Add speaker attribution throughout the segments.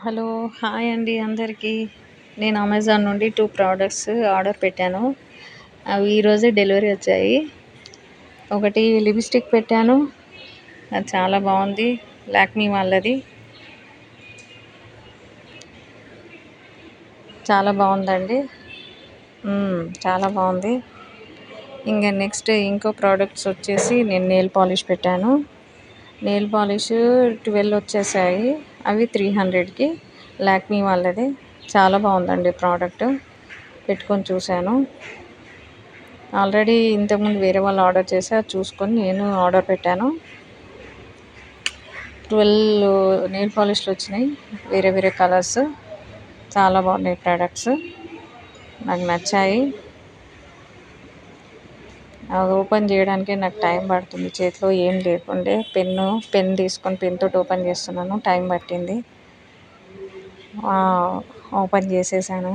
Speaker 1: Hello hi అండి అందరికీ. నేను అమెజాన్ నుండి టూ ప్రోడక్ట్స్ ఆర్డర్ పెట్టాను. అవి ఈరోజే డెలివరీ వచ్చాయి. ఒకటి లిప్స్టిక్ పెట్టాను. అది చాలా బాగుంది. లాక్మీ వాళ్ళది. చాలా బాగుందండి. చాలా బాగుంది. ఇంకా నెక్స్ట్ ఇంకో ప్రోడక్ట్స్ వచ్చేసి నేను నెయిల్ పాలిష్ పెట్టాను. నెయిల్ పాలిష్ ట్వెల్వ్ వచ్చేసాయి. అవి త్రీ హండ్రెడ్కి లాక్మీ వాళ్ళది. చాలా బాగుందండి ప్రోడక్ట్ పెట్టుకొని చూశాను. ఆల్రెడీ ఇంతకుముందు వేరే వాళ్ళు ఆర్డర్ చేసి అది చూసుకొని నేను ఆర్డర్ పెట్టాను. ట్వెల్వ్ నెయిల్ పాలిష్లు వచ్చినాయి. వేరే వేరే కలర్స్ చాలా బాగున్నాయి ప్రోడక్ట్స్ నాకు నచ్చాయి. అది ఓపెన్ చేయడానికి నాకు టైం పడుతుంది. చేతిలో ఏం లేకుండే పెన్ను పెన్ తీసుకొని పెన్తో ఓపెన్ చేస్తున్నాను. టైం పట్టింది. ఓపెన్ చేసేసాను.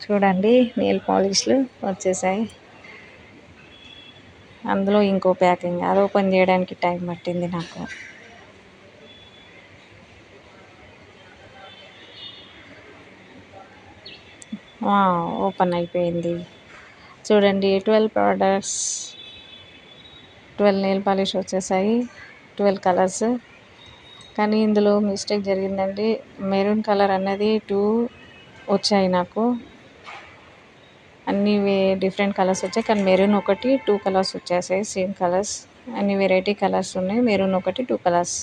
Speaker 1: చూడండి నెయిల్ పాలిష్లు వచ్చేసాయి. అందులో ఇంకో ప్యాకింగ్. అది ఓపెన్ చేయడానికి టైం పట్టింది నాకు. ఓపెన్ అయిపోయింది. చూడండి twelve products twelve nail polish వచ్చేసాయి ట్వెల్వ్ కలర్స్. కానీ ఇందులో మిస్టేక్ జరిగిందండి. మెరూన్ కలర్ అన్నది టూ వచ్చాయి నాకు. అన్నీ డిఫరెంట్ కలర్స్ వచ్చాయి. కానీ మెరూన్ ఒకటి టూ కలర్స్ వచ్చేసాయి సేమ్ కలర్స్. అన్ని వెరైటీ కలర్స్ ఉన్నాయి. మెరూన్ ఒకటి టూ కలర్స్.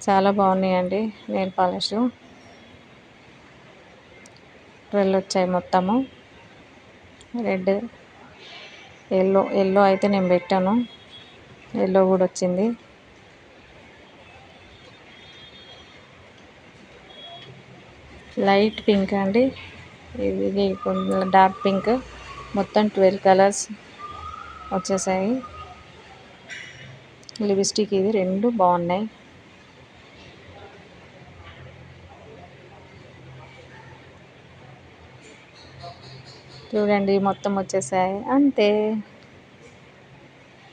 Speaker 1: చాలా బాగున్నాయండి నెయిల్ పాలిష్. ట్వెల్వ్ వచ్చాయి మొత్తము. రెడ్. ఎల్లో ఎల్లో అయితే నేను పెట్టాను. ఎల్లో కూడా వచ్చింది. లైట్ పింక్ అండి. ఇది డార్క్ పింక్. మొత్తం ట్వెల్వ్ కలర్స్ వచ్చేసాయి. లిప్స్టిక్ ఇది రెండు బాగున్నాయి. చూడండి మొత్తం వచ్చేసాయి. అంతే.